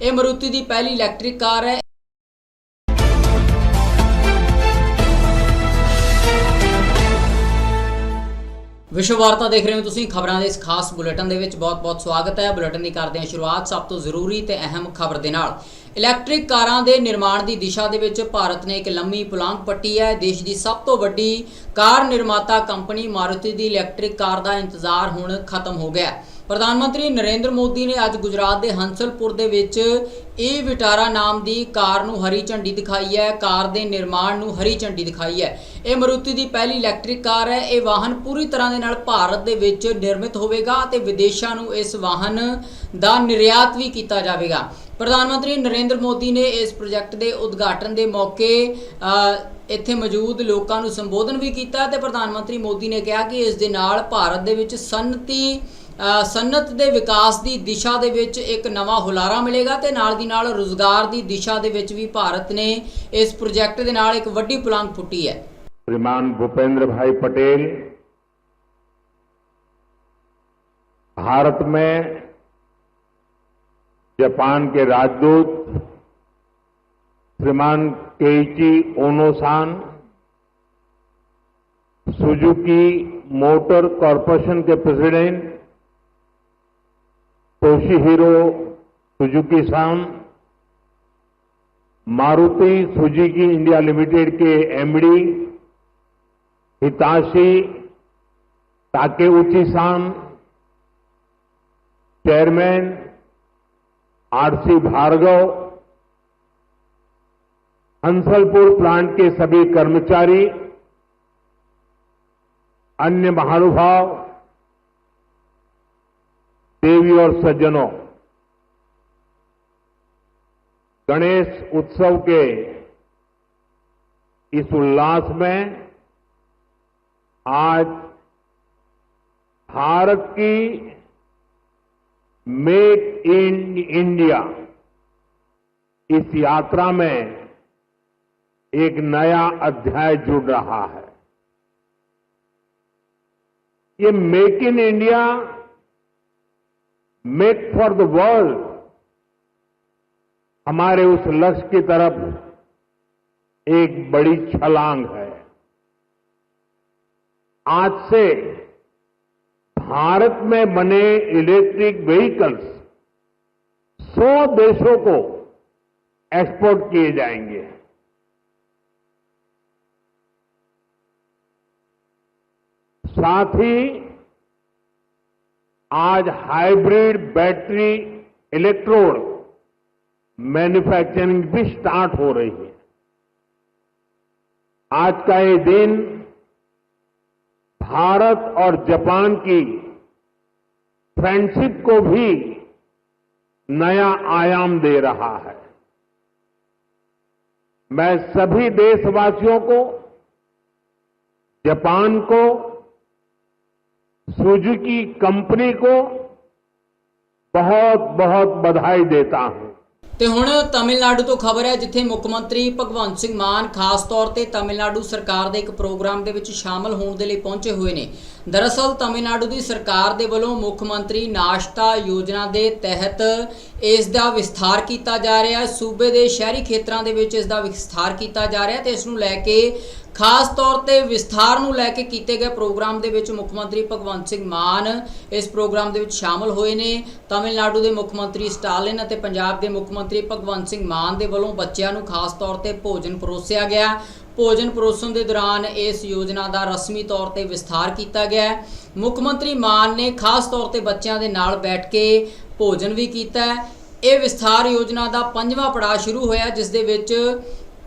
ਇਹ ਮਾਰੂਤੀ ਦੀ ਪਹਿਲੀ electric car ਹੈ। ਵਿਸ਼ਵ ਵਾਰਤਾ ਦੇਖ ਰਹੇ ਹੋ ਤੁਸੀਂ ਖਬਰਾਂ ਦੇ ਇਸ ਖਾਸ ਬੁਲੇਟਿਨ ਦੇ ਵਿੱਚ। ਬਹੁਤ-ਬਹੁਤ ਸਵਾਗਤ ਹੈ। ਬੁਲੇਟਿਨ ਦੀ ਕਰਦੇ ਹਾਂ ਸ਼ੁਰੂਆਤ ਸਭ ਤੋਂ ਜ਼ਰੂਰੀ ਤੇ ਅਹਿਮ ਖਬਰ ਦੇ ਨਾਲ। ਇਲੈਕਟ੍ਰਿਕ ਕਾਰਾਂ ਦੇ ਨਿਰਮਾਣ ਦੀ ਦਿਸ਼ਾ ਦੇ ਵਿੱਚ ਭਾਰਤ ਨੇ ਇੱਕ ਲੰਮੀ ਪੁਲਾਂਘ ਪੱਟੀ ਹੈ। ਦੇਸ਼ ਦੀ ਸਭ ਤੋਂ ਵੱਡੀ ਕਾਰ ਨਿਰਮਾਤਾ ਕੰਪਨੀ ਮਾਰੂਤੀ ਦੀ ਇਲੈਕਟ੍ਰਿਕ ਕਾਰ ਦਾ ਇੰਤਜ਼ਾਰ ਹੁਣ ਖਤਮ ਹੋ ਗਿਆ ਹੈ। ਪ੍ਰਧਾਨ ਮੰਤਰੀ ਨਰਿੰਦਰ ਮੋਦੀ ਨੇ ਅੱਜ ਗੁਜਰਾਤ ਦੇ ਹੰਸਲਪੁਰ ਦੇ ਵਿੱਚ ਈ ਵਿਟਾਰਾ ਨਾਮ ਦੀ ਕਾਰ ਨੂੰ ਹਰੀ ਝੰਡੀ ਦਿਖਾਈ ਹੈ। ਕਾਰ ਦੇ ਨਿਰਮਾਣ ਨੂੰ ਹਰੀ ਝੰਡੀ ਦਿਖਾਈ ਹੈ। ਇਹ ਮਰੂਤੀ ਦੀ ਪਹਿਲੀ ਇਲੈਕਟ੍ਰਿਕ ਕਾਰ ਹੈ। ਇਹ ਵਾਹਨ ਪੂਰੀ ਤਰ੍ਹਾਂ ਦੇ ਨਾਲ ਭਾਰਤ ਦੇ ਵਿੱਚ ਨਿਰਮਿਤ ਹੋਵੇਗਾ ਤੇ ਵਿਦੇਸ਼ਾਂ ਨੂੰ ਇਸ ਵਾਹਨ ਦਾ ਨਿਰਯਾਤ ਵੀ ਕੀਤਾ ਜਾਵੇਗਾ। ਪ੍ਰਧਾਨ ਮੰਤਰੀ ਨਰਿੰਦਰ ਮੋਦੀ ਨੇ ਇਸ ਪ੍ਰੋਜੈਕਟ ਦੇ ਉਦਘਾਟਨ ਦੇ ਮੌਕੇ ਇੱਥੇ ਮੌਜੂਦ ਲੋਕਾਂ ਨੂੰ ਸੰਬੋਧਨ ਵੀ ਕੀਤਾ ਤੇ ਪ੍ਰਧਾਨ ਮੰਤਰੀ ਮੋਦੀ ਨੇ ਕਿਹਾ ਕਿ ਇਸ ਦੇ ਨਾਲ ਭਾਰਤ ਦੇ ਵਿੱਚ ਸਨਅਤੀ ਸਨਅਤ ਦੇ ਵਿਕਾਸ ਦੀ ਦਿਸ਼ਾ ਦੇ ਵਿੱਚ ਇੱਕ ਨਵਾਂ ਹੁਲਾਰਾ ਮਿਲੇਗਾ ਤੇ ਨਾਲ ਦੀ ਨਾਲ ਰੋਜ਼ਗਾਰ ਦੀ ਦਿਸ਼ਾ ਦੇ ਵਿੱਚ ਵੀ ਭਾਰਤ ਨੇ ਇਸ ਪ੍ਰੋਜੈਕਟ ਦੇ ਨਾਲ ਇੱਕ ਵੱਡੀ ਪੁਲਾਂਘ ਪੁੱਟੀ ਹੈ श्रीमान भूपेंद्र भाई पटेल भारत में जापान के राजदूत श्रीमान Keiichi Onosan Suzuki Motor Corporation के president Toshihiro Suzuki san, Maruti Suzuki India Limited के MD Hitashi Takeuchi san, chairman RC Bhargava, Hansalpur plant के सभी कर्मचारी, अन्य महानुभाव देवी और सज्जनों, गणेश उत्सव के इस उल्लास में आज भारत की मेक इन इंडिया इस यात्रा में एक नया अध्याय जुड़ रहा है। ये make in India make for the world. हमारे उस लक्ष्य की तरफ़ एक बड़ी छलांग है। आज से भारत में बने इलेक्ट्रिक व्हीकल्स 100 देशों को एक्सपोर्ट किए जाएँगे। साथ ही आज हाइब्रिड बैटरी इलेक्ट्रोड मैन्युफैक्चरिंग भी स्टार्ट हो रही है। आज का ये दिन भारत और जापान की फ्रेंडशिप को भी नया आयाम दे रहा है। मैं सभी देशवासियों को, जापान को सुजुकी कंपनी को बहुत बहुत बधाई देता हूं ਤੇ ਹੁਣ ਤਮਿਲਨਾਡੂ ਤੋਂ ਖਬਰ ਹੈ ਜਿੱਥੇ ਮੁੱਖ ਮੰਤਰੀ ਭਗਵੰਤ ਸਿੰਘ ਮਾਨ ਖਾਸ ਤੌਰ ਤੇ ਤਮਿਲਨਾਡੂ ਸਰਕਾਰ ਦੇ ਇੱਕ ਪ੍ਰੋਗਰਾਮ ਦੇ ਵਿੱਚ ਸ਼ਾਮਲ ਹੋਣ ਦੇ ਲਈ ਪਹੁੰਚੇ ਹੋਏ ਨੇ ਦਰਅਸਲ ਤਮਿਲਨਾਡੂ ਦੀ ਸਰਕਾਰ ਦੇ ਵੱਲੋਂ ਮੁੱਖ ਮੰਤਰੀ ਨਾਸ਼ਤਾ ਯੋਜਨਾ ਦੇ ਤਹਿਤ ਇਸ ਦਾ ਵਿਸਥਾਰ ਕੀਤਾ ਜਾ ਰਿਹਾ ਹੈ ਸੂਬੇ ਦੇ ਸ਼ਹਿਰੀ ਖੇਤਰਾਂ ਦੇ ਵਿੱਚ ਇਸ ਦਾ ਵਿਸਥਾਰ ਕੀਤਾ ਜਾ ਰਿਹਾ ਹੈ ਤੇ ਇਸ ਨੂੰ ਲੈ ਕੇ ਖਾਸ ਤੌਰ ਤੇ ਵਿਸਥਾਰ ਨੂੰ ਲੈ ਕੇ ਕੀਤੇ ਗਏ ਪ੍ਰੋਗਰਾਮ ਦੇ ਵਿੱਚ ਮੁੱਖ ਮੰਤਰੀ ਭਗਵੰਤ ਸਿੰਘ ਮਾਨ ਇਸ ਪ੍ਰੋਗਰਾਮ ਦੇ ਵਿੱਚ ਸ਼ਾਮਲ ਹੋਏ ਨੇ। ਤਾਮਿਲਨਾਡੂ ਦੇ ਮੁੱਖ ਮੰਤਰੀ ਸਟਾਲਿਨ ਅਤੇ ਪੰਜਾਬ ਦੇ ਮੁੱਖ ਮੰਤਰੀ ਭਗਵੰਤ ਸਿੰਘ ਮਾਨ ਦੇ ਵੱਲੋਂ ਬੱਚਿਆਂ ਨੂੰ ਖਾਸ ਤੌਰ ਤੇ ਭੋਜਨ ਪਰੋਸਿਆ ਗਿਆ। ਭੋਜਨ ਪਰੋਸਣ ਦੇ ਦੌਰਾਨ ਇਸ ਯੋਜਨਾ ਦਾ ਰਸਮੀ ਤੌਰ ਤੇ ਵਿਸਥਾਰ ਕੀਤਾ ਗਿਆ। ਮੁੱਖ ਮੰਤਰੀ ਮਾਨ ਨੇ ਖਾਸ ਤੌਰ ਤੇ ਬੱਚਿਆਂ ਦੇ ਨਾਲ ਬੈਠ ਕੇ ਭੋਜਨ ਵੀ ਕੀਤਾ। ਇਹ ਵਿਸਥਾਰ ਯੋਜਨਾ ਦਾ ਪੰਜਵਾਂ ਪੜਾਅ ਸ਼ੁਰੂ ਹੋਇਆ, ਜਿਸ ਦੇ ਵਿੱਚ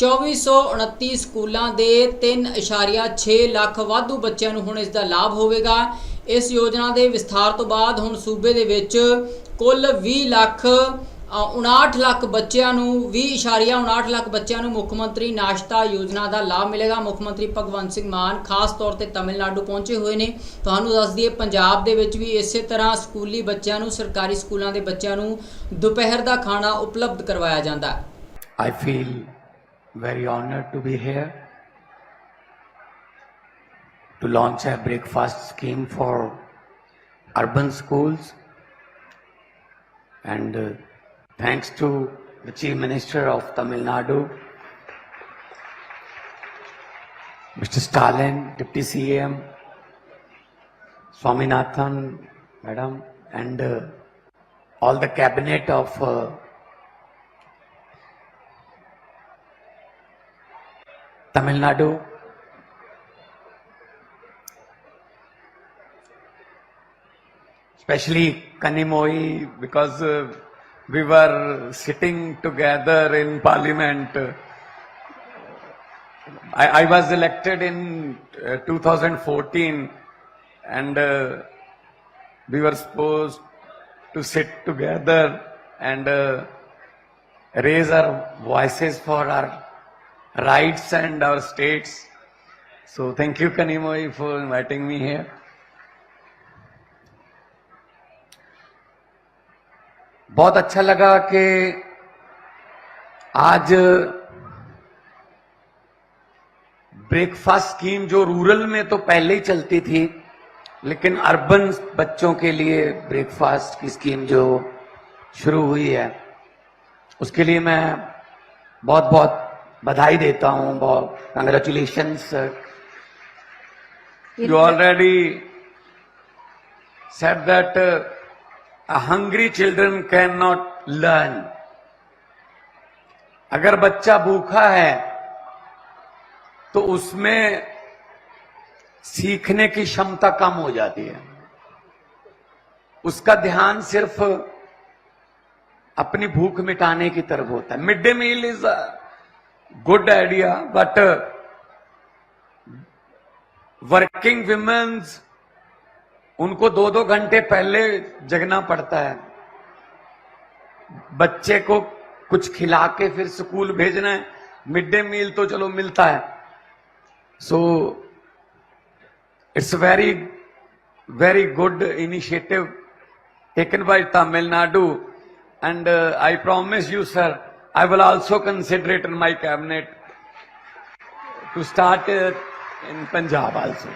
2429 ਸਕੂਲਾਂ ਦੇ 3.6 ਲੱਖ ਵਾਧੂ ਬੱਚਿਆਂ ਨੂੰ ਹੁਣ ਇਸ ਦਾ ਲਾਭ ਹੋਵੇਗਾ। ਇਸ ਯੋਜਨਾ ਦੇ ਵਿਸਥਾਰ ਤੋਂ ਬਾਅਦ ਹੁਣ ਸੂਬੇ ਦੇ ਵਿੱਚ ਕੁੱਲ 20 ਲੱਖ ਅ, 59 ਲੱਖ ਬੱਚਿਆਂ ਨੂੰ 20.59 ਲੱਖ ਬੱਚਿਆਂ ਨੂੰ ਮੁੱਖ ਮੰਤਰੀ ਨਾਸ਼ਤਾ ਯੋਜਨਾ ਦਾ ਲਾਭ ਮਿਲੇਗਾ। ਮੁੱਖ ਮੰਤਰੀ ਭਗਵੰਤ ਸਿੰਘ ਮਾਨ ਖਾਸ ਤੌਰ ਤੇ ਤਮਿਲਨਾਡੂ ਪਹੁੰਚੇ ਹੋਏ ਨੇ। ਤੁਹਾਨੂੰ ਦੱਸ ਦਈਏ ਪੰਜਾਬ ਦੇ ਵਿੱਚ ਵੀ ਇਸੇ ਤਰ੍ਹਾਂ ਸਕੂਲੀ ਬੱਚਿਆਂ ਨੂੰ ਸਰਕਾਰੀ ਸਕੂਲਾਂ ਦੇ ਬੱਚਿਆਂ ਨੂੰ ਦੁਪਹਿਰ ਦਾ ਖਾਣਾ ਉਪਲਬਧ ਕਰਵਾਇਆ ਜਾਂਦਾ। ਹੈ I feel very honored to be here to launch a breakfast scheme for urban schools and uh, Thanks to the Chief Minister of Tamil Nadu, Mr. Stalin, Deputy CM, Swaminathan, Madam, and uh, all the cabinet of uh, Tamil Nadu. Especially Kanimoi, because uh, we were sitting together in parliament. I, I was elected in uh, 2014 and uh, we were supposed to sit together and uh, raise our voices for our rights and our states. So thank you Kanimoi for inviting me here. बहुत अच्छा लगा कि आज breakfast scheme जो rural में तो पहले ही चलती थी, लेकिन अर्बन बच्चों के लिए ब्रेकफास्ट की स्कीम जो शुरू हुई है, उसके लिए मैं बहुत बहुत बधाई देता हूँ बहुत। Congratulation You already said that uh, hungry children can not learn अगर बच्चा भूखा है तो उसमें सीखने की क्षमता कम हो जाती है। उसका ध्यान सिर्फ़ अपनी भूख मिटाने की तरफ़ होता है। Mid day meal is a good idea but working women's उनको दो दो घंटे पहले जगना पड़ता है। बच्चे को कुछ खिला के फिर स्कूल भेजना है। मिड डे मील तो चलो मिलता है। So it's very very good initiative taken by Tamil Nadu and I promise you sir I will also consider it in my cabinet to start uh, in Punjab also.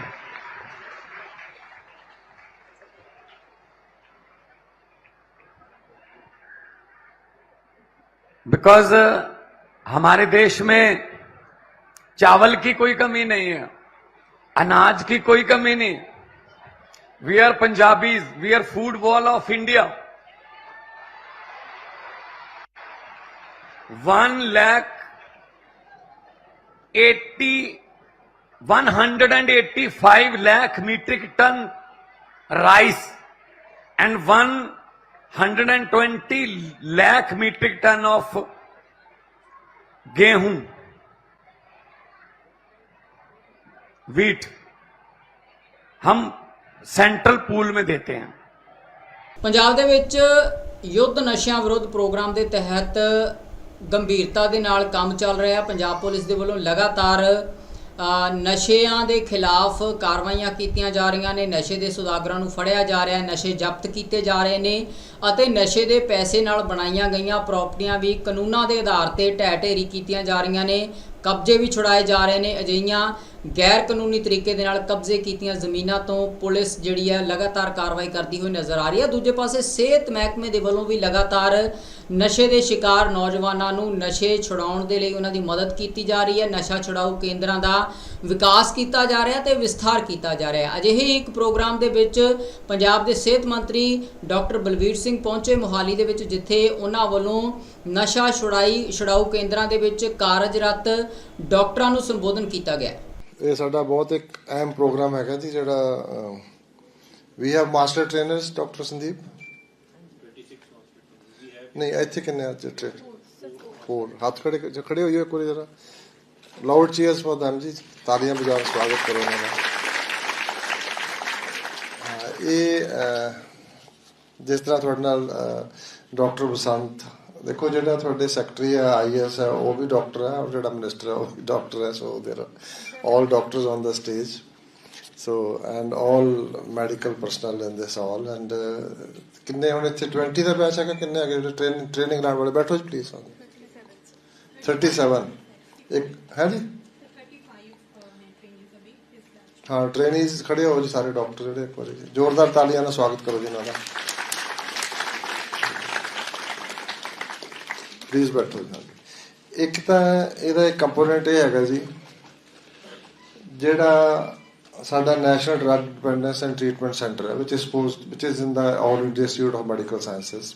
Because uh, हमारे देश में चावल की कोई कमी नहीं है अनाज की कोई कमी नहीं we are Punjabis we are food bowl of India one lakh 80 185 lakh metric ton rice and 120 lakh metric ton of गेहूं wheat हम सेंट्रल पूल में देते हैं ਪੰਜਾਬ ਦੇ ਵਿੱਚ ਯੁੱਧ ਨਸ਼ਿਆਂ ਵਿਰੁੱਧ ਪ੍ਰੋਗਰਾਮ ਦੇ ਤਹਿਤ ਗੰਭੀਰਤਾ ਦੇ ਨਾਲ ਕੰਮ ਚੱਲ ਰਿਹਾ। ਪੰਜਾਬ ਪੁਲਿਸ ਦੇ ਵੱਲੋਂ ਲਗਾਤਾਰ ਨਸ਼ਿਆਂ ਦੇ ਖਿਲਾਫ ਕਾਰਵਾਈਆਂ ਕੀਤੀਆਂ ਜਾ ਰਹੀਆਂ ਨੇ। ਨਸ਼ੇ ਦੇ ਸੁਦਾਗਰਾਂ ਨੂੰ ਫੜਿਆ ਜਾ ਰਿਹਾ ਹੈ, ਨਸ਼ੇ ਜ਼ਬਤ ਕੀਤੇ ਜਾ ਰਹੇ ਨੇ ਅਤੇ ਨਸ਼ੇ ਦੇ ਪੈਸੇ ਨਾਲ ਬਣਾਈਆਂ ਗਈਆਂ ਪ੍ਰਾਪਰਟੀਆਂ ਵੀ ਕਾਨੂੰਨਾਂ ਦੇ ਆਧਾਰ ਤੇ ਢਹਿ ਢੇਰੀ ਕੀਤੀਆਂ ਜਾ ਰਹੀਆਂ ਨੇ। ਕਬਜ਼ੇ ਵੀ ਛੁਡਾਏ ਜਾ ਰਹੇ ਨੇ। ਅਜਿਹੀਆਂ ਗੈਰ ਕਾਨੂੰਨੀ ਤਰੀਕੇ ਦੇ ਨਾਲ ਕਬਜ਼ੇ ਕੀਤੀਆਂ ਜ਼ਮੀਨਾਂ ਤੋਂ ਪੁਲਿਸ ਜਿਹੜੀ ਹੈ ਲਗਾਤਾਰ ਕਾਰਵਾਈ ਕਰਦੀ ਹੋਈ ਨਜ਼ਰ ਆ ਰਹੀ ਹੈ। ਦੂਜੇ ਪਾਸੇ ਸਿਹਤ ਮਹਿਕਮੇ ਦੇ ਵੱਲੋਂ ਵੀ ਲਗਾਤਾਰ ਨਸ਼ੇ ਦੇ ਸ਼ਿਕਾਰ ਨੌਜਵਾਨਾਂ ਨੂੰ ਨਸ਼ੇ ਛੁਡਾਉਣ ਦੇ ਲਈ ਉਹਨਾਂ ਦੀ ਮਦਦ ਕੀਤੀ ਜਾ ਰਹੀ ਹੈ। ਨਸ਼ਾ ਛੁਡਾਊ ਕੇਂਦਰਾਂ ਦਾ ਵਿਕਾਸ ਕੀਤਾ ਜਾ ਰਿਹਾ ਤੇ ਵਿਸਥਾਰ ਕੀਤਾ ਜਾ ਰਿਹਾ ਹੈ। ਅਜਿਹੇ ਇੱਕ ਪ੍ਰੋਗਰਾਮ ਦੇ ਵਿੱਚ ਪੰਜਾਬ ਦੇ ਸਿਹਤ ਮੰਤਰੀ ਡਾਕਟਰ ਬਲਵੀਰ ਸਿੰਘ ਪਹੁੰਚੇ ਮੋਹਾਲੀ ਦੇ ਵਿੱਚ, ਜਿੱਥੇ ਉਹਨਾਂ ਵੱਲੋਂ ਨਸ਼ਾ ਛੁਡਾਈ, ਛੁਡਾਊ ਕੇਂਦਰਾਂ ਦੇ ਵਿੱਚ ਕਾਰਜਰਤ ਡਾਕਟਰਾਂ ਨੂੰ ਸੰਬੋਧਨ ਕੀਤਾ ਗਿਆ। ਇਹ ਸਾਡਾ ਬਹੁਤ ਇੱਕ ਅਹਿਮ ਪ੍ਰੋਗਰਾਮ ਹੈਗਾ ਜੀ, ਜਿਹੜਾ ਵੀ have master trainers doctor Sandeep. ਨਹੀਂ, ਇੱਥੇ ਕਿੰਨੇ ਆ ਟ੍ਰੇਨ ਫੋਰ ਹੱਥ ਖੜੇ ਖੜੇ ਹੋਈਏ ਇੱਕ ਵਾਰੀ ਜਰਾ। ਲਾਊਡ ਚੀਅਰਸ ਫॉर them ਜੀ ਤਾਲੀਆਂ ਵਜਾ ਸਵਾਗਤ ਕਰੋ ਇਹਨਾਂ ਦਾ। ਇਹ ਜਿਸ ਤਰ੍ਹਾਂ ਤੁਹਾਡੇ ਨਾਲ ਡਾਕਟਰ ਬਸੰਤ ਦੇਖੋ ਜਿਹੜਾ ਤੁਹਾਡੇ ਸੈਕਟਰੀ ਹੈ ਆਈਐਸ ਹੈ ਉਹ ਵੀ ਡਾਕਟਰ ਹੈ ਔਰ ਜਿਹੜਾ ਮਿਨਿਸਟਰ ਹੈ ਉਹ ਵੀ ਡਾਕਟਰ ਹੈ so there all doctors on the stage so and all medical personnel in this all and ਕਿੰਨੇ ਹੁਣ ਇੱਥੇ 20 ਦਾ ਬੈਚ ਹੈਗਾ ਕਿੰਨੇ ਹੈਗੇ ਜਿਹੜੇ ਟ੍ਰੇਨਿੰਗ ਟ੍ਰੇਨਿੰਗ ਲੈਣ ਵਾਲੇ ਬੈਠੋ ਜੀ ਪਲੀਜ਼ 37 ਇੱਕ ਹੈ ਜੀ ਹਾਂ ਟ੍ਰੇਨਿੰਗਸ ਖੜੇ ਹੋ ਜੀ ਸਾਰੇ ਡਾਕਟਰ ਜਿਹੜੇ ਇੱਕ ਵਾਰੀ ਜੀ। ਜ਼ੋਰਦਾਰ ਤਾਲੀਆਂ ਨਾਲ ਸਵਾਗਤ ਕਰੋ ਜੀ ਇਹਨਾਂ ਦਾ ਪਲੀਜ਼ ਬੈਠੋ ਜੀ ਇੱਕ ਤਾਂ ਇਹਦਾ ਇੱਕ ਕੰਪੋਨੈਂਟ ਇਹ ਹੈਗਾ ਜੀ ਜਿਹੜਾ ਸਾਡਾ national drug dependence and treatment centre ਹੈ ਵਿਚ ਇਸ post which is in the all institute of medical sciences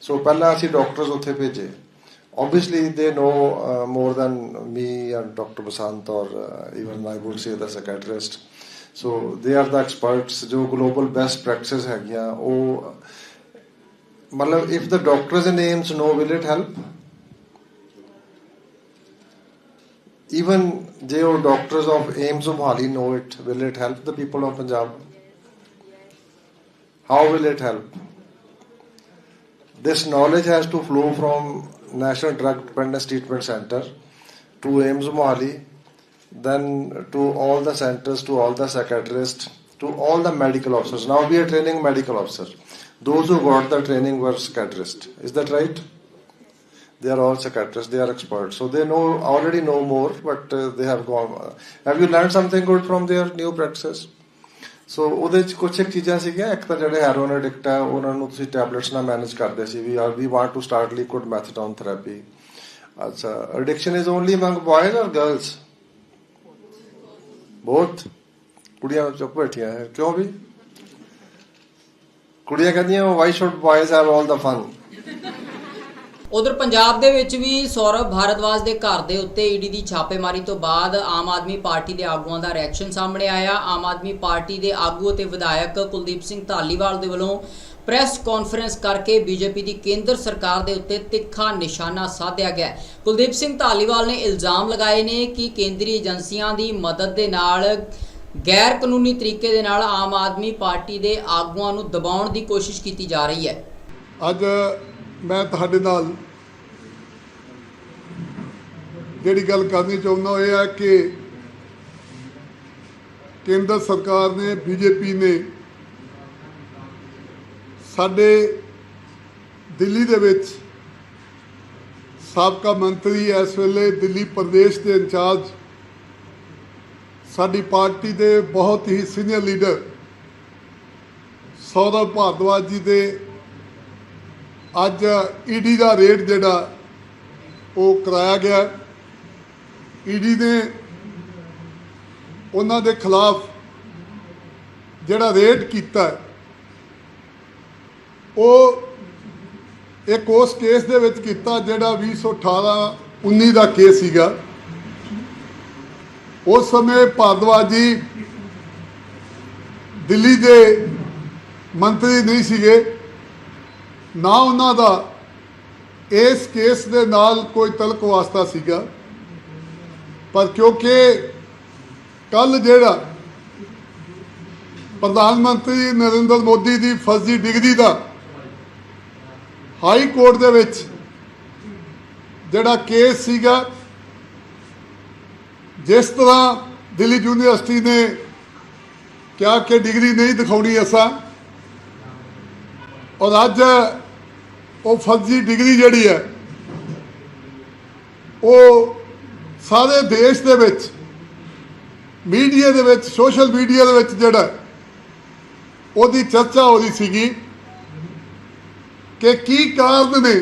so ਪਹਿਲਾਂ ਅਸੀਂ ਡਾਕਟਰਸ ਉੱਥੇ ਭੇਜੇ obviously they know more than me and doctor Basant or even I would say the psychiatrist so they are the experts ਜੋ global best practices ਹੈਗੀਆਂ ਉਹ ਮਤਲਬ if the doctors and AIIMS know will it help even your doctors of aims of know it. Will it help the people of Punjab? How will it help? This knowledge has to flow from National Drug Dependence Treatment Center to AIMS Mohali, then to all the centers, to all the psychiatrists, to all the medical officers. Now we are training medical officers. Those who got the training were psychiatrists. Is that right? They are all psychiatrists. They are experts. So they know already know more, but uh, they have gone. Have you learned something good from their new practices? So ਉਹਦੇ ਚ ਕੁਝ ਇੱਕ ਚੀਜ਼ਾਂ ਸੀਗੀਆਂ ਇੱਕ ਤਾਂ ਜਿਹੜੇ heroin addict ਆ ਉਹਨਾਂ ਨੂੰ ਤੁਸੀਂ ਟੈਬਲੇਟਸ ਨਾਲ ਮੈਨੇਜ ਕਰਦੇ ਸੀ we are we want to start liquid methadone therapy ਅੱਛਾ addiction is only among boys or girls ਬਹੁਤ ਕੁੜੀਆਂ ਚੁੱਪ ਬੈਠੀਆਂ ਹੈ ਕਿਉਂ ਵੀ ਕੁੜੀਆਂ ਕਹਿੰਦੀਆਂ why should boys have all the fun ਉਧਰ ਪੰਜਾਬ ਦੇ ਵਿੱਚ ਵੀ ਸੌਰਵ ਭਾਰਦਵਾਜ ਦੇ ਘਰ ਦੇ ਉੱਤੇ ਈਡੀ ਦੀ ਛਾਪੇਮਾਰੀ ਤੋਂ ਬਾਅਦ ਆਮ ਆਦਮੀ ਪਾਰਟੀ ਦੇ ਆਗੂਆਂ ਦਾ ਰਿਐਕਸ਼ਨ ਸਾਹਮਣੇ ਆਇਆ। ਆਮ ਆਦਮੀ ਪਾਰਟੀ ਦੇ ਆਗੂ ਅਤੇ ਵਿਧਾਇਕ ਕੁਲਦੀਪ ਸਿੰਘ ਧਾਲੀਵਾਲ ਦੇ ਵੱਲੋਂ ਪ੍ਰੈਸ ਕਾਨਫਰੰਸ ਕਰਕੇ ਬੀਜੇਪੀ ਦੀ ਕੇਂਦਰ ਸਰਕਾਰ ਦੇ ਉੱਤੇ ਤਿੱਖਾ ਨਿਸ਼ਾਨਾ ਸਾਧਿਆ ਗਿਆ। ਕੁਲਦੀਪ ਸਿੰਘ ਧਾਲੀਵਾਲ ਨੇ ਇਲਜ਼ਾਮ ਲਗਾਏ ਨੇ ਕਿ ਕੇਂਦਰੀ ਏਜੰਸੀਆਂ ਦੀ ਮਦਦ ਦੇ ਨਾਲ ਗੈਰ ਕਾਨੂੰਨੀ ਤਰੀਕੇ ਦੇ ਨਾਲ ਆਮ ਆਦਮੀ ਪਾਰਟੀ ਦੇ ਆਗੂਆਂ ਨੂੰ ਦਬਾਉਣ ਦੀ ਕੋਸ਼ਿਸ਼ ਕੀਤੀ ਜਾ ਰਹੀ ਹੈ। ਅੱਜ ਮੈਂ ਤੁਹਾਡੇ ਨਾਲ ਜਿਹੜੀ ਗੱਲ ਕਰਨੀ ਚਾਹੁੰਦਾ ਉਹ ਇਹ ਹੈ ਕਿ ਕੇਂਦਰ ਸਰਕਾਰ ਨੇ, ਬੀਜੇਪੀ ਨੇ ਸਾਡੇ ਦਿੱਲੀ ਦੇ ਵਿੱਚ ਸਾਬਕਾ ਮੰਤਰੀ ਇਸ ਵੇਲੇ ਦਿੱਲੀ ਪ੍ਰਦੇਸ਼ ਦੇ ਇੰਚਾਰਜ, ਸਾਡੀ ਪਾਰਟੀ ਦੇ ਬਹੁਤ ਹੀ ਸੀਨੀਅਰ ਲੀਡਰ ਸੌਰਵ ਭਾਰਦਵਾਜ ਜੀ ਦੇ ਅੱਜ ਈਡੀ ਦਾ ਰੇਟ ਜਿਹੜਾ ਉਹ ਕਰਾਇਆ ਗਿਆ। ਈਡੀ ਨੇ ਉਹਨਾਂ ਦੇ ਖਿਲਾਫ ਜਿਹੜਾ ਰੇਟ ਕੀਤਾ ਉਹ ਇੱਕ ਉਸ ਕੇਸ ਦੇ ਵਿੱਚ ਕੀਤਾ ਜਿਹੜਾ 2018 19 ਦਾ ਕੇਸ ਸੀਗਾ। ਉਸ ਸਮੇਂ ਭਾਰਦਵਾਜ਼ੀ ਦਿੱਲੀ ਦੇ ਮੰਤਰੀ ਨਹੀਂ ਸੀਗੇ। ਨਾ ਉਹਨਾਂ ਦਾ ਇਸ ਕੇਸ ਦੇ ਨਾਲ ਕੋਈ ਤਲਕ ਵਾਸਤਾ ਸੀਗਾ। ਪਰ ਕਿਉਂਕਿ ਕੱਲ ਜਿਹੜਾ ਪ੍ਰਧਾਨ ਮੰਤਰੀ ਨਰਿੰਦਰ ਮੋਦੀ ਦੀ ਫਰਜ਼ੀ ਡਿਗਰੀ ਦਾ ਹਾਈ ਕੋਰਟ ਦੇ ਵਿੱਚ ਜਿਹੜਾ ਕੇਸ ਸੀਗਾ, ਜਿਸ ਤਰ੍ਹਾਂ ਦਿੱਲੀ ਯੂਨੀਵਰਸਿਟੀ ਨੇ ਕਿਹਾ ਕਿ ਡਿਗਰੀ ਨਹੀਂ ਦਿਖਾਉਣੀ ਅਸਾਂ, ਔਰ ਅੱਜ ਉਹ ਫਰਜ਼ੀ ਡਿਗਰੀ ਜਿਹੜੀ ਹੈ, ਉਹ ਸਾਰੇ ਦੇਸ਼ ਦੇ ਵਿੱਚ, ਮੀਡੀਆ ਦੇ ਵਿੱਚ, ਸੋਸ਼ਲ ਮੀਡੀਆ ਦੇ ਵਿੱਚ ਜਿਹੜਾ, ਉਹਦੀ ਚਰਚਾ ਹੋ ਰਹੀ ਸੀਗੀ ਕਿ ਕੀ ਕਾਰਨ ਨੇ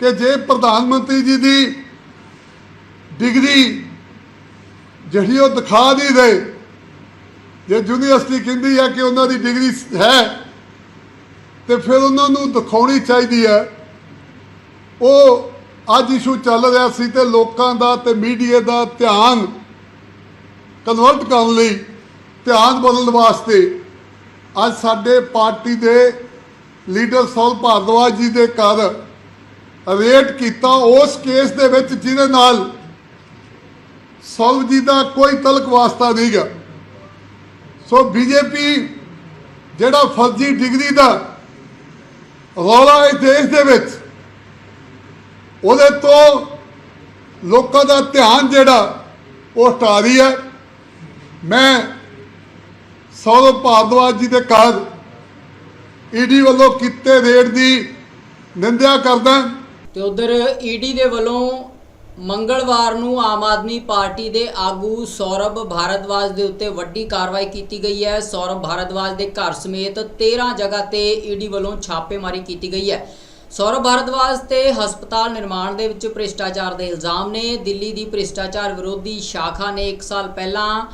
ਕਿ ਜੇ ਪ੍ਰਧਾਨ ਮੰਤਰੀ ਜੀ ਦੀ ਡਿਗਰੀ ਜਿਹੜੀ ਉਹ ਦਿਖਾ ਨਹੀਂ ਰਹੇ, ਜੇ ਯੂਨੀਵਰਸਿਟੀ ਕਹਿੰਦੀ ਹੈ ਕਿ ਉਹਨਾਂ ਦੀ ਡਿਗਰੀ ਹੈ ਤੇ ਫਿਰ ਉਹਨਾਂ ਨੂੰ ਦਿਖਾਉਣੀ ਚਾਹੀਦੀ ਹੈ। ਉਹ ਅੱਜ ਇਸ਼ੂ ਚੱਲ ਰਿਹਾ ਸੀ ਤੇ ਲੋਕਾਂ ਦਾ ਤੇ ਮੀਡੀਆ ਦਾ ਧਿਆਨ ਕਨਵਰਟ ਕਰਨ ਲਈ ਧਿਆਨ ਬਦਲਣ ਵਾਸਤੇ ਅੱਜ ਸਾਡੇ ਪਾਰਟੀ ਦੇ ਲੀਡਰ ਸੌਲ ਭਾਰਦਵਾਜ ਜੀ ਦੇ ਘਰ ਰੇਟ ਕੀਤਾ। ਉਸ ਕੇਸ ਦੇ ਵਿੱਚ ਜਿਹਦੇ ਨਾਲ ਸੌਲ ਜੀ ਦਾ ਕੋਈ ਤਲਕ ਵਾਸਤਾ ਨਹੀਂਗਾ ਸੋ ਬੀਜੇਪੀ ਜਿਹੜਾ ਫਰਜ਼ੀ ਡਿਗਰੀ ਦਾ ਰੌਲਾ ਇਸ ਦੇਸ਼ ਦੇ ਵਿੱਚ। ਉਹਦੇ ਤੋਂ ਲੋਕਾਂ ਦਾ ਧਿਆਨ ਜਿਹੜਾ, ਉਹ ਹਟਾ ਰਹੀ ਹੈ। ਮੈਂ ਸੌਰਵ ਭਾਰਦਵਾਜ ਜੀ ਦੇ ਘਰ ਈਡੀ ਵੱਲੋਂ ਕੀਤੇ ਰੇਡ ਦੀ ਨਿੰਦਿਆ ਕਰਦਾ। ਤੇ ਉਧਰ ਈਡੀ ਦੇ ਵੱਲੋਂ ਮੰਗਲਵਾਰ ਨੂੰ ਆਮ ਆਦਮੀ ਪਾਰਟੀ ਦੇ ਆਗੂ ਸੌਰਭ ਭਾਰਦਵਾਜ ਦੇ ਉੱਤੇ ਵੱਡੀ ਕਾਰਵਾਈ ਕੀਤੀ ਗਈ ਹੈ। ਸੌਰਭ ਭਾਰਦਵਾਜ ਦੇ ਘਰ ਸਮੇਤ 13 ਜਗ੍ਹਾ ਤੇ ਈਡੀ ਵੱਲੋਂ ਛਾਪੇਮਾਰੀ ਕੀਤੀ ਗਈ ਹੈ। ਸੌਰਭ ਭਾਰਦਵਾਜ ਤੇ ਹਸਪਤਾਲ ਨਿਰਮਾਣ ਦੇ ਵਿੱਚ ਭ੍ਰਿਸ਼ਟਾਚਾਰ ਦੇ ਇਲਜ਼ਾਮ ਨੇ। ਦਿੱਲੀ ਦੀ ਭ੍ਰਿਸ਼ਟਾਚਾਰ ਵਿਰੋਧੀ ਸ਼ਾਖਾ ਨੇ 1 ਸਾਲ ਪਹਿਲਾਂ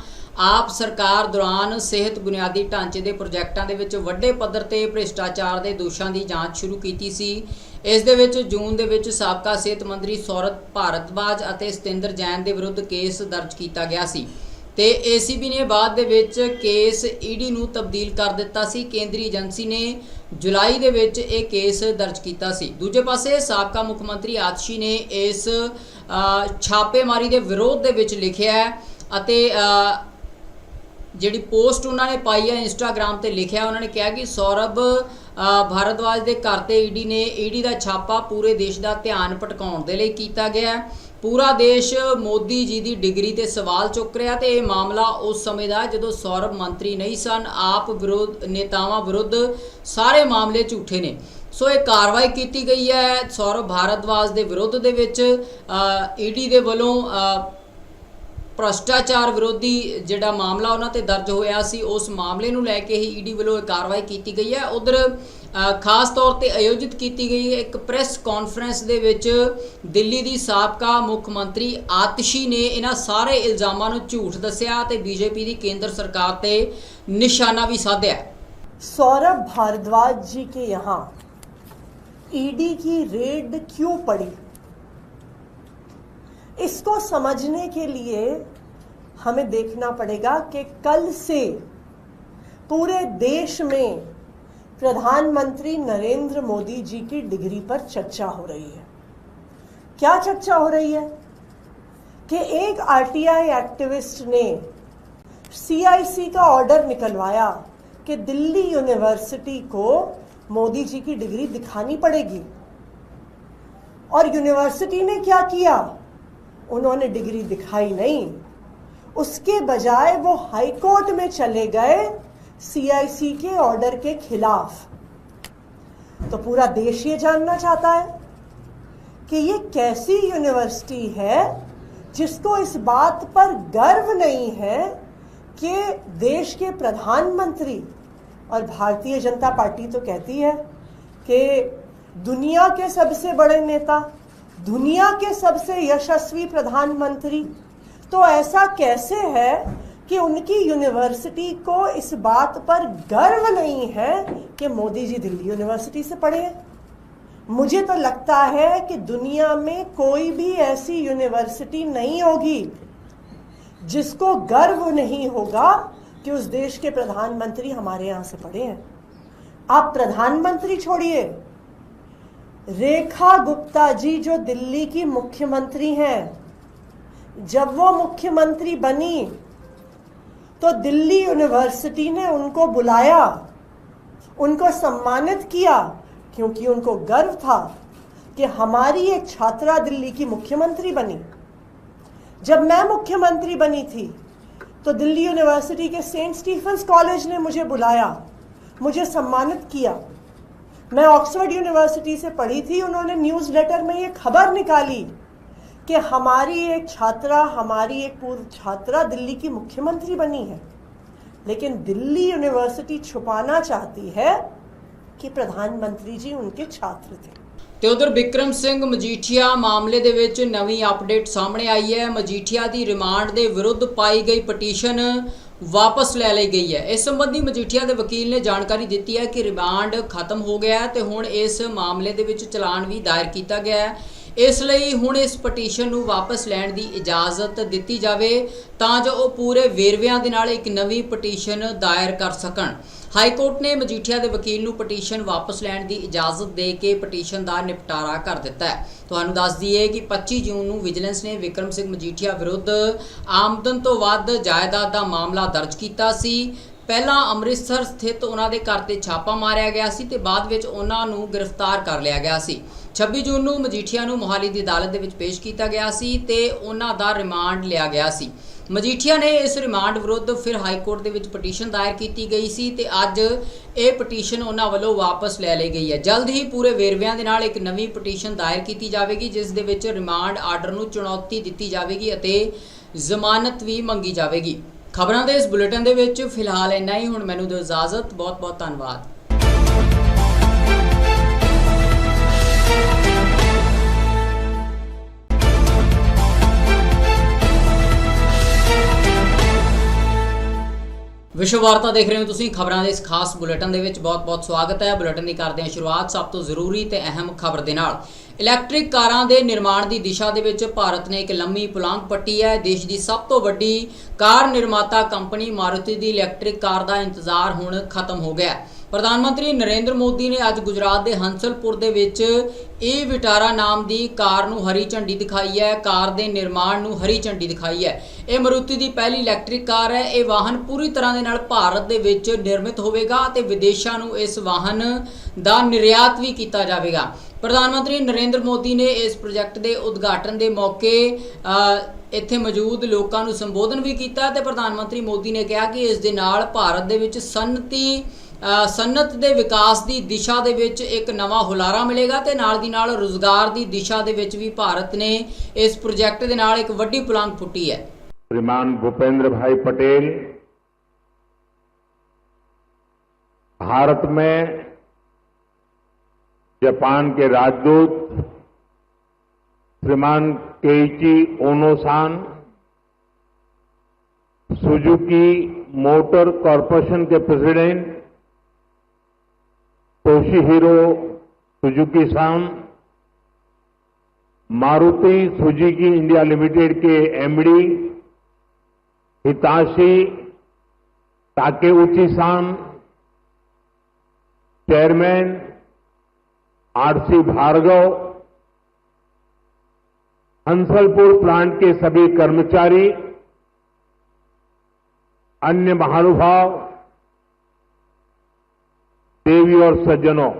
ਆਪ ਸਰਕਾਰ ਦੌਰਾਨ ਸਿਹਤ ਬੁਨਿਆਦੀ ਢਾਂਚੇ ਦੇ ਪ੍ਰੋਜੈਕਟਾਂ ਦੇ ਵਿੱਚ ਵੱਡੇ ਪੱਧਰ ਤੇ ਭ੍ਰਿਸ਼ਟਾਚਾਰ ਦੇ ਦੋਸ਼ਾਂ ਦੀ ਜਾਂਚ ਸ਼ੁਰੂ ਕੀਤੀ ਸੀ। ਇਸ ਦੇ ਵਿੱਚ ਜੂਨ ਦੇ ਵਿੱਚ ਸਾਬਕਾ ਸਿਹਤ ਮੰਤਰੀ ਸੌਰਵ ਭਾਰਦਵਾਜ ਅਤੇ ਸਤਿੰਦਰ ਜੈਨ ਦੇ ਵਿਰੁੱਧ ਕੇਸ ਦਰਜ ਕੀਤਾ ਗਿਆ ਸੀ ਤੇ ਏਸੀਬੀ ਨੇ ਬਾਅਦ ਦੇ ਵਿੱਚ ਕੇਸ ਈਡੀ ਨੂੰ ਤਬਦੀਲ ਕਰ ਦਿੱਤਾ ਸੀ। ਕੇਂਦਰੀ ਏਜੰਸੀ ਨੇ ਜੁਲਾਈ ਦੇ ਵਿੱਚ ਇਹ ਕੇਸ ਦਰਜ ਕੀਤਾ ਸੀ। ਦੂਜੇ ਪਾਸੇ ਸਾਬਕਾ ਮੁੱਖ ਮੰਤਰੀ ਆਤਸ਼ੀ ਨੇ ਇਸ ਛਾਪੇਮਾਰੀ ਦੇ ਵਿਰੋਧ ਦੇ ਵਿੱਚ ਲਿਖਿਆ ਅਤੇ ਜਿਹੜੀ ਪੋਸਟ ਉਹਨਾਂ ਨੇ ਪਾਈ ਹੈ ਇੰਸਟਾਗ੍ਰam ਤੇ ਲਿਖਿਆ, ਉਹਨਾਂ ਨੇ ਕਿਹਾ ਕਿ ਸੌਰਭ ਭਾਰਦਵਾਜ ਦੇ ਘਰ ਤੇ ਈਡੀ ਨੇ ਈਡੀ ਦਾ ਛਾਪਾ ਪੂਰੇ ਦੇਸ਼ ਦਾ ਧਿਆਨ ਭਟਕਾਉਣ ਦੇ ਲਈ ਕੀਤਾ ਗਿਆ। ਪੂਰਾ ਦੇਸ਼ ਮੋਦੀ ਜੀ ਦੀ ਡਿਗਰੀ ਤੇ ਸਵਾਲ ਚੁੱਕ ਰਿਹਾ ਤੇ ਇਹ ਮਾਮਲਾ ਉਸ ਸਮੇਂ ਦਾ ਜਦੋਂ ਸੌਰਭ ਮੰਤਰੀ ਨਹੀਂ ਸਨ, ਆਪ ਵਿਰੋਧ, ਨੇਤਾਵਾਂ ਵਿਰੁੱਧ ਸਾਰੇ ਮਾਮਲੇ ਝੂਠੇ ਨੇ। ਸੋ ਇਹ ਕਾਰਵਾਈ ਕੀਤੀ ਗਈ ਹੈ ਸੌਰਭ ਭਾਰਦਵਾਜ ਦੇ ਵਿਰੁੱਧ ਦੇ ਵਿੱਚ। ਈਡੀ ਦੇ ਵੱਲੋਂ ਭ੍ਰਸ਼ਟਾਚਾਰ ਵਿਰੋਧੀ ਜਿਹੜਾ ਮਾਮਲਾ ਉਹਨਾਂ ਤੇ ਦਰਜ ਹੋਇਆ ਸੀ ਉਸ ਮਾਮਲੇ ਨੂੰ ਲੈ ਕੇ ਹੀ ਈਡੀ ਵੱਲੋਂ ਇਹ ਕਾਰਵਾਈ ਕੀਤੀ ਗਈ ਹੈ ਉਧਰ ਖਾਸ ਤੌਰ ਤੇ ਆਯੋਜਿਤ ਕੀਤੀ ਗਈ ਇੱਕ ਪ੍ਰੈਸ ਕਾਨਫਰੰਸ ਦੇ ਵਿੱਚ ਦਿੱਲੀ ਦੀ ਸਾਬਕਾ ਮੁੱਖ ਮੰਤਰੀ ਆਤਸ਼ੀ ਨੇ ਇਹਨਾਂ ਸਾਰੇ ਇਲਜ਼ਾਮਾਂ ਨੂੰ ਝੂਠ ਦੱਸਿਆ ਤੇ ਬੀਜੇਪੀ ਦੀ ਕੇਂਦਰ ਸਰਕਾਰ ਤੇ ਨਿਸ਼ਾਨਾ ਵੀ ਸਾਧਿਆ सौरभ भारद्वाज जी के यहाँ ईडी की रेड क्यों पड़ी इसको समझने के लिए हमें देखना पड़ेगा कि कल से पूरे देश में प्रधानमंत्री नरेंद्र मोदी जी की डिग्री पर चर्चा हो रही है। क्या चर्चा हो रही है? कि एक आरटीआई एक्टिविस्ट ने सीआईसी का ऑर्डर निकलवाया कि दिल्ली यूनिवर्सिटी को मोदी जी की डिग्री दिखानी पड़ेगी। और यूनिवर्सिटी ने क्या किया? उन्होंने डिग्री दिखाई नहीं। उसके बजाय वो हाई कोर्ट में चले गए सीआईसी के ऑर्डर के खिलाफ। तो पूरा देश ये जानना चाहता है कि ये कैसी यूनिवर्सिटी है जिसको इस बात पर गर्व नहीं है कि देश के प्रधानमंत्री और भारतीय जनता पार्टी तो कहती है कि दुनिया के सबसे बड़े नेता दुनिया के सबसे यशस्वी प्रधानमंत्री। तो ऐसा कैसे है कि उनकी यूनिवर्सिटी को इस बात पर गर्व नहीं है कि मोदी जी दिल्ली यूनिवर्सिटी से पढ़े मुझे तो लगता है कि दुनिया में कोई भी ऐसी यूनिवर्सिटी नहीं होगी जिसको गर्व नहीं होगा कि उस देश के प्रधानमंत्री हमारे यहाँ से पढ़े हैं। आप प्रधानमंत्री छोड़िए। रेखा गुप्ता जी जो दिल्ली की मुख्यमंत्री हैं, जब वो मुख्यमंत्री बनी तो दिल्ली यूनिवर्सिटी ने उनको बुलाया, उनको सम्मानित किया, क्योंकि उनको गर्व था कि हमारी एक छात्रा दिल्ली की मुख्यमंत्री बनी। जब मैं मुख्यमंत्री बनी थी तो दिल्ली यूनिवर्सिटी के सेंट स्टीफन्स कॉलेज ने मुझे बुलाया, मुझे सम्मानित किया। मैं ऑक्सफोर्ड यूनिवर्सिटी से पढ़ी थी उन्होंने न्यूज़ लेटर में ये खबर निकाली कि हमारी एक छात्रा हमारी एक पूर्व छात्रा दिल्ली की मुख्यमंत्री बनी है लेकिन दिल्ली यूनिवर्सिटी छुपाना चाहती है कि प्रधानमंत्री जी उनके छात्र थे ਤੇ ਉਧਰ ਵਿਕਰਮ ਸਿੰਘ ਮਜੀਠੀਆ ਮਾਮਲੇ ਦੇ ਵਿੱਚ ਨਵੀਂ ਅਪਡੇਟ ਸਾਹਮਣੇ ਆਈ ਹੈ ਮਜੀਠੀਆ ਦੀ ਰਿਮਾਂਡ ਦੇ ਵਿਰੁੱਧ ਪਾਈ ਗਈ ਪਟੀਸ਼ਨ ਵਾਪਸ ਲੈ ਲਈ ਗਈ ਹੈ। ਇਸ ਸੰਬੰਧੀ ਮਜੀਠੀਆ ਦੇ ਵਕੀਲ ਨੇ ਜਾਣਕਾਰੀ ਦਿੱਤੀ ਹੈ ਕਿ ਰਿਮਾਂਡ ਖਤਮ ਹੋ ਗਿਆ ਹੈ ਤੇ ਹੁਣ ਇਸ ਮਾਮਲੇ ਦੇ ਵਿੱਚ ਚਲਾਨ ਵੀ ਦਾਇਰ ਕੀਤਾ ਗਿਆ ਹੈ। ਇਸ ਲਈ ਹੁਣ ਇਸ ਪਟੀਸ਼ਨ ਨੂੰ ਵਾਪਸ ਲੈਣ ਦੀ ਇਜਾਜ਼ਤ ਦਿੱਤੀ ਜਾਵੇ ਤਾਂ ਜੋ ਉਹ ਪੂਰੇ ਵੇਰਵਿਆਂ ਦੇ ਨਾਲ ਇੱਕ ਨਵੀਂ ਪਟੀਸ਼ਨ ਦਾਇਰ ਕਰ ਸਕਣ। ਹਾਈ ਕੋਰਟ ਨੇ ਮਜੀਠੀਆ ਦੇ ਵਕੀਲ ਨੂੰ ਪਟੀਸ਼ਨ ਵਾਪਸ ਲੈਣ ਦੀ ਇਜਾਜ਼ਤ ਦੇ ਕੇ ਪਟੀਸ਼ਨ ਦਾ ਨਿਪਟਾਰਾ ਕਰ ਦਿੱਤਾ ਹੈ। ਤੁਹਾਨੂੰ ਦੱਸ ਦਈਏ ਕਿ 25 ਜੂਨ ਨੂੰ ਵਿਜੀਲੈਂਸ ਨੇ ਵਿਕਰਮ ਸਿੰਘ ਮਜੀਠੀਆ ਵਿਰੁੱਧ ਆਮਦਨ ਤੋਂ ਵੱਧ ਜਾਇਦਾਦ ਦਾ ਮਾਮਲਾ ਦਰਜ ਕੀਤਾ ਸੀ। ਪਹਿਲਾਂ ਅੰਮ੍ਰਿਤਸਰ ਸਥਿਤ ਉਹਨਾਂ ਦੇ ਘਰ ਤੇ ਛਾਪਾ ਮਾਰਿਆ ਗਿਆ ਸੀ ਤੇ ਬਾਅਦ ਵਿੱਚ ਉਹਨਾਂ ਨੂੰ ਗ੍ਰਿਫਤਾਰ ਕਰ ਲਿਆ ਗਿਆ ਸੀ। 26 ਜੂਨ ਨੂੰ ਮਜੀਠੀਆ ਨੂੰ ਮੋਹਾਲੀ ਦੀ ਅਦਾਲਤ ਦੇ ਵਿੱਚ ਪੇਸ਼ ਕੀਤਾ ਗਿਆ ਸੀ ਤੇ ਉਹਨਾਂ ਦਾ ਰਿਮਾਂਡ ਲਿਆ ਗਿਆ ਸੀ। ਮਜੀਠੀਆ ਨੇ ਇਸ ਰਿਮਾਂਡ ਵਿਰੁੱਧ ਫਿਰ ਹਾਈ ਕੋਰਟ ਦੇ ਵਿੱਚ ਪਟੀਸ਼ਨ ਦਾਇਰ ਕੀਤੀ ਗਈ ਸੀ ਤੇ ਅੱਜ ਇਹ ਪਟੀਸ਼ਨ ਉਹਨਾਂ ਵੱਲੋਂ ਵਾਪਸ ਲੈ ਲਈ ਗਈ ਹੈ। ਜਲਦ ਹੀ ਪੂਰੇ ਵੇਰਵਿਆਂ ਦੇ ਨਾਲ ਇੱਕ ਨਵੀਂ ਪਟੀਸ਼ਨ ਦਾਇਰ ਕੀਤੀ ਜਾਵੇਗੀ, ਜਿਸ ਦੇ ਵਿੱਚ ਰਿਮਾਂਡ ਆਰਡਰ ਨੂੰ ਚੁਣੌਤੀ ਦਿੱਤੀ ਜਾਵੇਗੀ ਅਤੇ ਜ਼ਮਾਨਤ ਵੀ ਮੰਗੀ ਜਾਵੇਗੀ। ਖਬਰਾਂ ਦੇ ਇਸ ਬੁਲੇਟਿਨ ਦੇ ਵਿੱਚ ਫਿਲਹਾਲ ਇੰਨਾ ਹੀ। ਹੁਣ ਮੈਨੂੰ ਦਿਓ ਇਜਾਜ਼ਤ। ਬਹੁਤ ਬਹੁਤ ਧੰਨਵਾਦ। ਵਿਸ਼ਵ ਵਾਰਤਾ ਦੇਖ ਰਹੇ ਹੋ ਤੁਸੀਂ ਖਬਰਾਂ ਦੇ ਇਸ ਖਾਸ ਬੁਲੇਟਿਨ ਦੇ ਵਿੱਚ। ਬਹੁਤ-ਬਹੁਤ ਸਵਾਗਤ ਹੈ। ਬੁਲੇਟਿਨ ਦੀ ਕਰਦੇ ਹਾਂ ਸ਼ੁਰੂਆਤ ਸਭ ਤੋਂ ਜ਼ਰੂਰੀ ਤੇ ਅਹਿਮ ਖਬਰ ਦੇ ਨਾਲ। ਇਲੈਕਟ੍ਰਿਕ ਕਾਰਾਂ ਦੇ ਨਿਰਮਾਣ ਦੀ ਦਿਸ਼ਾ ਦੇ ਵਿੱਚ ਭਾਰਤ ਨੇ ਇੱਕ ਲੰਮੀ ਪੁਲਾਂਘ ਪੱਟੀ ਹੈ। ਦੇਸ਼ ਦੀ ਸਭ ਤੋਂ ਵੱਡੀ ਕਾਰ ਨਿਰਮਾਤਾ ਕੰਪਨੀ ਮਾਰੂਤੀ ਦੀ ਇਲੈਕਟ੍ਰਿਕ ਕਾਰ ਦਾ ਇੰਤਜ਼ਾਰ ਹੁਣ ਖਤਮ ਹੋ ਗਿਆ ਹੈ। ਪ੍ਰਧਾਨ ਮੰਤਰੀ ਨਰਿੰਦਰ ਮੋਦੀ ਨੇ ਅੱਜ ਗੁਜਰਾਤ ਦੇ ਹੰਸਲਪੁਰ ਦੇ ਵਿੱਚ ਇਹ ਵਿਟਾਰਾ ਨਾਮ ਦੀ ਕਾਰ ਨੂੰ ਹਰੀ ਝੰਡੀ ਦਿਖਾਈ ਹੈ। ਕਾਰ ਦੇ ਨਿਰਮਾਣ ਨੂੰ ਹਰੀ ਝੰਡੀ ਦਿਖਾਈ ਹੈ। ਇਹ ਮਰੂਤੀ ਦੀ ਪਹਿਲੀ ਇਲੈਕਟ੍ਰਿਕ ਕਾਰ ਹੈ। ਇਹ ਵਾਹਨ ਪੂਰੀ ਤਰ੍ਹਾਂ ਦੇ ਨਾਲ ਭਾਰਤ ਦੇ ਵਿੱਚ ਨਿਰਮਿਤ ਹੋਵੇਗਾ ਅਤੇ ਵਿਦੇਸ਼ਾਂ ਨੂੰ ਇਸ ਵਾਹਨ ਦਾ ਨਿਰਯਾਤ ਵੀ ਕੀਤਾ ਜਾਵੇਗਾ। ਪ੍ਰਧਾਨ ਮੰਤਰੀ ਨਰਿੰਦਰ ਮੋਦੀ ਨੇ ਇਸ ਪ੍ਰੋਜੈਕਟ ਦੇ ਉਦਘਾਟਨ ਦੇ ਮੌਕੇ ਇੱਥੇ ਮੌਜੂਦ ਲੋਕਾਂ ਨੂੰ ਸੰਬੋਧਨ ਵੀ ਕੀਤਾ ਤੇ ਪ੍ਰਧਾਨ ਮੰਤਰੀ ਮੋਦੀ ਨੇ ਕਿਹਾ ਕਿ ਇਸ ਦੇ ਨਾਲ ਭਾਰਤ ਦੇ ਵਿੱਚ ਸਨਅਤੀ ਸਨਅਤ ਦੇ ਵਿਕਾਸ ਦੀ ਦਿਸ਼ਾ ਦੇ ਵਿੱਚ ਇੱਕ ਨਵਾਂ ਹੁਲਾਰਾ ਮਿਲੇਗਾ ਤੇ ਨਾਲ ਦੀ ਨਾਲ ਰੋਜ਼ਗਾਰ ਦੀ ਦਿਸ਼ਾ ਦੇ ਵਿੱਚ ਵੀ ਭਾਰਤ ਨੇ ਇਸ ਪ੍ਰੋਜੈਕਟ ਦੇ ਨਾਲ ਇੱਕ ਵੱਡੀ ਪੁਲਾਂਘ ਪੁੱਟੀ ਹੈ श्रीमान भूपेंद्र भाई पटेल भारत में जापान के राजदूत श्रीमान Keiichi Onosan Suzuki Motor Corporation के president Toshihiro Suzuki san, Maruti Suzuki India limited के MD Hitashi, Takeuchi san, chairman, RC Bhargava, Hansalpur plant के सभी कर्मचारी, अन्य महानुभाव देवी और सज्जनों,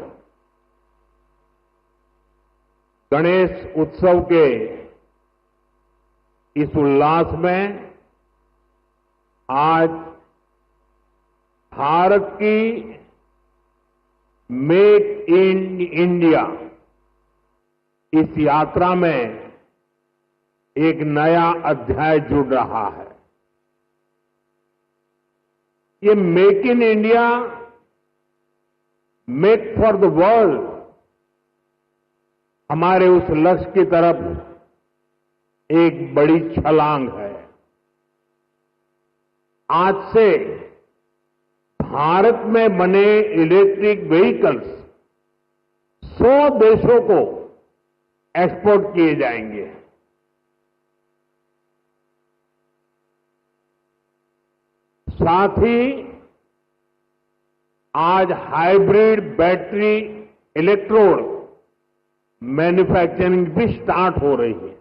गणेश उत्सव के इस उल्लास में आज भारत की मेक इन इंडिया इस यात्रा में एक नया अध्याय जुड़ रहा है। ये make in India make for the world. हमारे उस लक्ष्य की तरफ़ एक बड़ी छलांग है। आज से भारत में बने इलेक्ट्रिक व्हीकल्स 100 देशों को एक्सपोर्ट किए जाएँगे। साथ ही आज हाइब्रिड बैटरी इलेक्ट्रोड मैन्युफैक्चरिंग भी स्टार्ट हो रही है।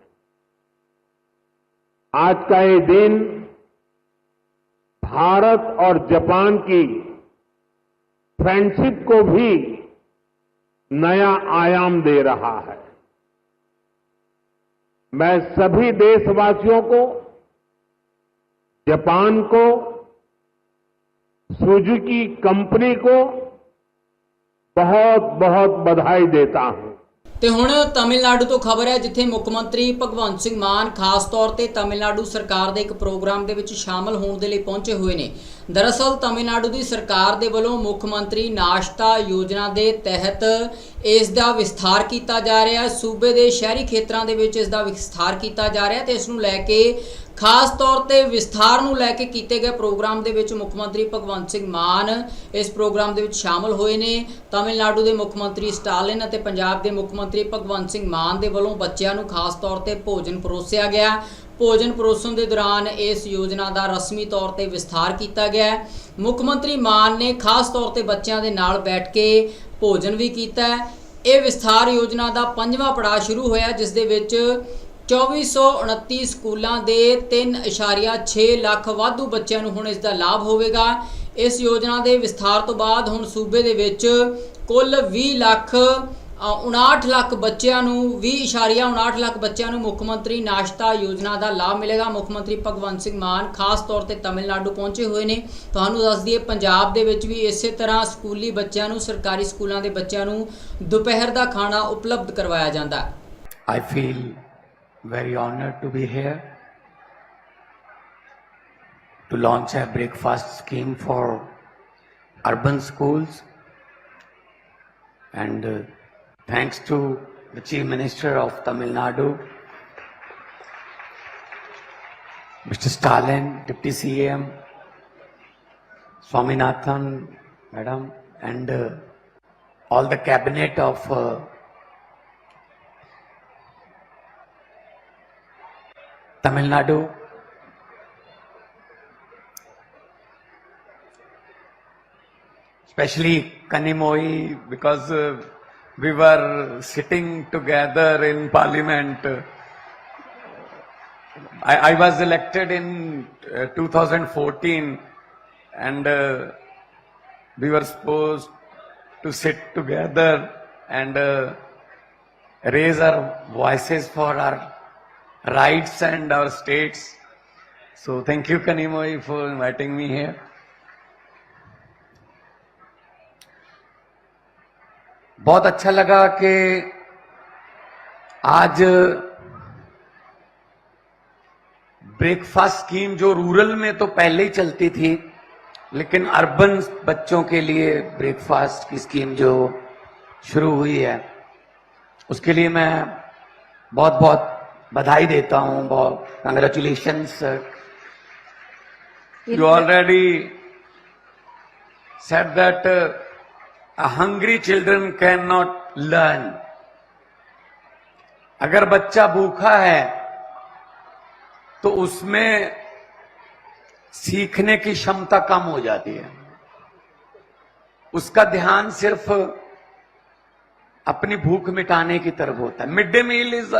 आज का ये दिन भारत और जापान की फ्रेंडशिप को भी नया आयाम दे रहा है। मैं सभी देशवासियों को, जापान को सुजुकी कंपनी को बहुत बहुत बधाई देता हूं ਤੇ ਹੁਣ ਤਮਿਲਨਾਡੂ ਤੋਂ ਖਬਰ ਹੈ ਜਿੱਥੇ ਮੁੱਖ ਮੰਤਰੀ ਭਗਵੰਤ ਸਿੰਘ ਮਾਨ ਖਾਸ ਤੌਰ ਤੇ ਤਮਿਲਨਾਡੂ ਸਰਕਾਰ ਦੇ ਇੱਕ ਪ੍ਰੋਗਰਾਮ ਦੇ ਵਿੱਚ ਸ਼ਾਮਲ ਹੋਣ ਦੇ ਲਈ ਪਹੁੰਚੇ ਹੋਏ ਨੇ ਦਰਅਸਲ ਤਮਿਲਨਾਡੂ ਦੀ ਸਰਕਾਰ ਦੇ ਵੱਲੋਂ ਮੁੱਖ ਮੰਤਰੀ ਨਾਸ਼ਤਾ ਯੋਜਨਾ ਦੇ ਤਹਿਤ ਇਸ ਦਾ ਵਿਸਥਾਰ ਕੀਤਾ ਜਾ ਰਿਹਾ ਹੈ ਸੂਬੇ ਦੇ ਸ਼ਹਿਰੀ ਖੇਤਰਾਂ ਦੇ ਵਿੱਚ ਇਸ ਦਾ ਵਿਸਥਾਰ ਕੀਤਾ ਜਾ ਰਿਹਾ ਹੈ ਤੇ ਇਸ ਨੂੰ ਲੈ ਕੇ ਖਾਸ ਤੌਰ ਤੇ ਵਿਸਥਾਰ ਨੂੰ ਲੈ ਕੇ ਕੀਤੇ ਗਏ ਪ੍ਰੋਗਰਾਮ ਦੇ ਵਿੱਚ ਮੁੱਖ ਮੰਤਰੀ ਭਗਵੰਤ ਸਿੰਘ ਮਾਨ ਇਸ ਪ੍ਰੋਗਰਾਮ ਦੇ ਵਿੱਚ ਸ਼ਾਮਲ ਹੋਏ ਨੇ। ਤਾਮਿਲਨਾਡੂ ਦੇ ਮੁੱਖ ਮੰਤਰੀ ਸਟਾਲਿਨ ਅਤੇ ਪੰਜਾਬ ਦੇ ਮੁੱਖ ਮੰਤਰੀ ਭਗਵੰਤ ਸਿੰਘ ਮਾਨ ਦੇ ਵੱਲੋਂ ਬੱਚਿਆਂ ਨੂੰ ਖਾਸ ਤੌਰ ਤੇ ਭੋਜਨ ਪਰੋਸਿਆ ਗਿਆ। ਭੋਜਨ ਪਰੋਸਣ ਦੇ ਦੌਰਾਨ ਇਸ ਯੋਜਨਾ ਦਾ ਰਸਮੀ ਤੌਰ ਤੇ ਵਿਸਥਾਰ ਕੀਤਾ ਗਿਆ। ਮੁੱਖ ਮੰਤਰੀ ਮਾਨ ਨੇ ਖਾਸ ਤੌਰ ਤੇ ਬੱਚਿਆਂ ਦੇ ਨਾਲ ਬੈਠ ਕੇ ਭੋਜਨ ਵੀ ਕੀਤਾ। ਇਹ ਵਿਸਥਾਰ ਯੋਜਨਾ ਦਾ ਪੰਜਵਾਂ ਪੜਾਅ ਸ਼ੁਰੂ ਹੋਇਆ, ਜਿਸ ਦੇ ਵਿੱਚ 2429 ਸਕੂਲਾਂ ਦੇ 3.6 ਲੱਖ ਵਾਧੂ ਬੱਚਿਆਂ ਨੂੰ ਹੁਣ ਇਸ ਦਾ ਲਾਭ ਹੋਵੇਗਾ। ਇਸ ਯੋਜਨਾ ਦੇ ਵਿਸਥਾਰ ਤੋਂ ਬਾਅਦ ਹੁਣ ਸੂਬੇ ਦੇ ਵਿੱਚ ਕੁੱਲ 20 ਲੱਖ ਅ, 59 ਲੱਖ ਬੱਚਿਆਂ ਨੂੰ 20.59 ਲੱਖ ਬੱਚਿਆਂ ਨੂੰ ਮੁੱਖ ਮੰਤਰੀ ਨਾਸ਼ਤਾ ਯੋਜਨਾ ਦਾ ਲਾਭ ਮਿਲੇਗਾ। ਮੁੱਖ ਮੰਤਰੀ ਭਗਵੰਤ ਸਿੰਘ ਮਾਨ ਖਾਸ ਤੌਰ ਤੇ ਤਮਿਲਨਾਡੂ ਪਹੁੰਚੇ ਹੋਏ ਨੇ। ਤੁਹਾਨੂੰ ਦੱਸ ਦਈਏ ਪੰਜਾਬ ਦੇ ਵਿੱਚ ਵੀ ਇਸੇ ਤਰ੍ਹਾਂ ਸਕੂਲੀ ਬੱਚਿਆਂ ਨੂੰ ਸਰਕਾਰੀ ਸਕੂਲਾਂ ਦੇ ਬੱਚਿਆਂ ਨੂੰ ਦੁਪਹਿਰ ਦਾ ਖਾਣਾ ਉਪਲਬਧ ਕਰਵਾਇਆ ਜਾਂਦਾ। ਹੈ I feel very honored to be here to launch a breakfast scheme for urban schools. And uh, thanks to the Chief Minister of Tamil Nadu, Mr. Stalin, Deputy CM, Swaminathan, Madam, and uh, all the cabinet of uh, Tamil Nadu. Especially Kanimoi, because uh, we were sitting together in parliament. I, I was elected in uh, 2014 and uh, we were supposed to sit together and uh, raise our voices for our rights and our states. So thank you Kanimoi for inviting me here. बहुत अच्छा लगा कि आज breakfast scheme जो rural में तो पहले ही चलती थी, लेकिन अर्बन बच्चों के लिए ब्रेकफास्ट की स्कीम जो शुरू हुई है, उसके लिए मैं बहुत बहुत बधाई देता हूँ बहुत। Congratulation sir you already said that uh, a hungry children cannot learn. अगर बच्चा भूखा है तो उसमें सीखने की क्षमता कम हो जाती है। उसका ध्यान सिर्फ़ अपनी भूख मिटाने की तरफ़ होता है। Mid day meal is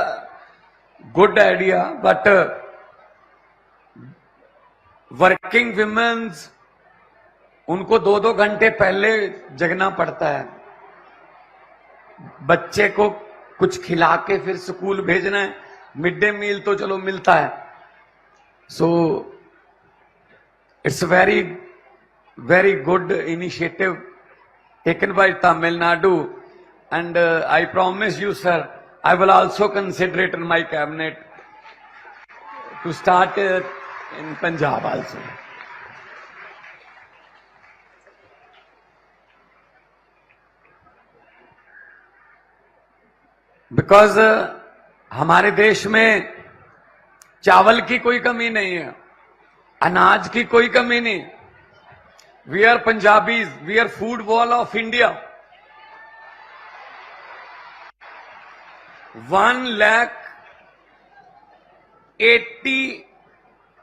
a good idea but working womens उनको दो दो घंटे पहले जगना पड़ता है। बच्चे को कुछ खिला के फिर स्कूल भेजना है। मिड डे मील तो चलो मिलता है। So it's very very good initiative taken by Tamil Nadu and I promise you sir I will also consider it in my cabinet to start in Punjab also because हमारे देश में चावल की कोई कमी नहीं है, अनाज की कोई कमी नहीं। We are Punjabis we are food wall of India one lakh eighty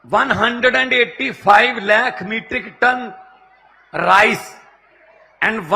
one hundred and eighty five lakh metric ton rice and one